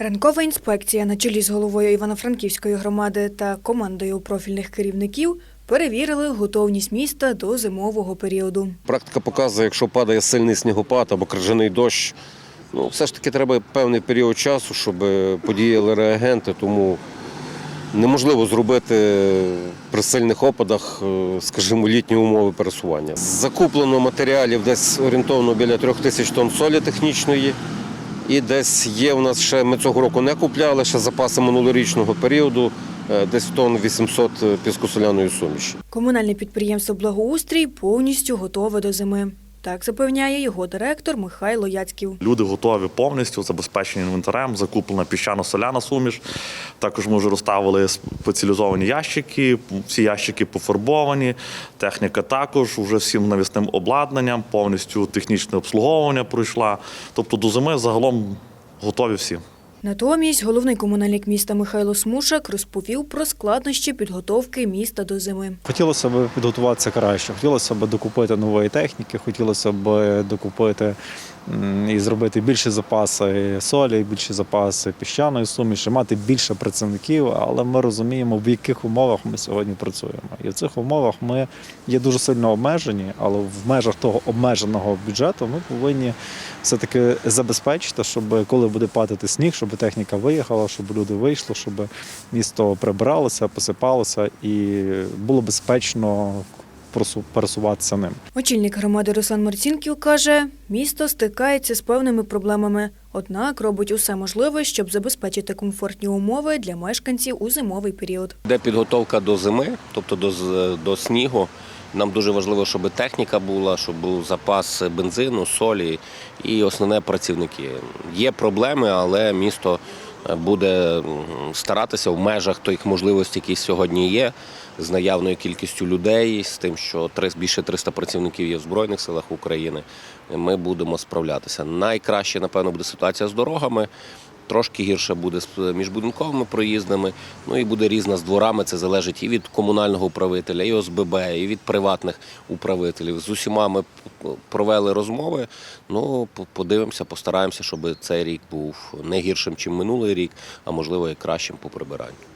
Ранкова інспекція на чолі з головою Івано-Франківської громади та командою профільних керівників перевірили готовність міста до зимового періоду. Практика показує, якщо падає сильний снігопад або крижаний дощ, ну все ж таки треба певний період часу, щоб подіяли реагенти, тому неможливо зробити при сильних опадах, е, скажімо, літні умови пересування. Закуплено матеріалів десь орієнтовно біля трьох тисяч тонн солі технічної. І десь є у нас ще, ми цього року не купляли, ще запаси минулорічного періоду, е, десь тонн 800 піскосоляної суміші. Комунальне підприємство Благоустрій повністю готове до зими. Так запевняє його директор Михайло Яцьків. Люди готові повністю, забезпечені інвентарем, закуплена піщано-соляна суміш. Також ми вже розставили спеціалізовані ящики, всі ящики пофарбовані. Техніка також вже всім навісним обладнанням, повністю технічне обслуговування пройшла. Тобто до зими загалом готові всі. Натомість головний комунальник міста Михайло Смушак розповів про складнощі підготовки міста до зими. Хотілося б підготуватися краще, хотілося б докупити нової техніки, хотілося б докупити і зробити більші запаси солі, більші запаси піщаної суміші, мати більше працівників, але ми розуміємо, в яких умовах ми сьогодні працюємо. І в цих умовах ми є дуже сильно обмежені, але в межах того обмеженого бюджету ми повинні все-таки забезпечити, щоб коли буде падати сніг, щоб техніка виїхала, щоб люди вийшли, щоб місто прибиралося, посипалося і було безпечно пересуватися ним. Очільник громади Руслан Марцінків каже, місто стикається з певними проблемами, однак робить усе можливе, щоб забезпечити комфортні умови для мешканців у зимовий період. Де підготовка до зими, тобто до, до снігу. Нам дуже важливо, щоб техніка була, щоб був запас бензину, солі і основне працівники. Є проблеми, але місто буде старатися в межах тих можливостей, які сьогодні є, з наявною кількістю людей, з тим, що більше 300 працівників є в Збройних силах України. Ми будемо справлятися. Найкраще, напевно, буде ситуація з дорогами. Трошки гірше буде з міжбудинковими проїздами, ну і буде різна з дворами. Це залежить і від комунального управителя, і ОСББ, і від приватних управителів. З усіма ми провели розмови. Ну, подивимося, постараємося, щоб цей рік був не гіршим, ніж минулий рік, а можливо і кращим по прибиранню.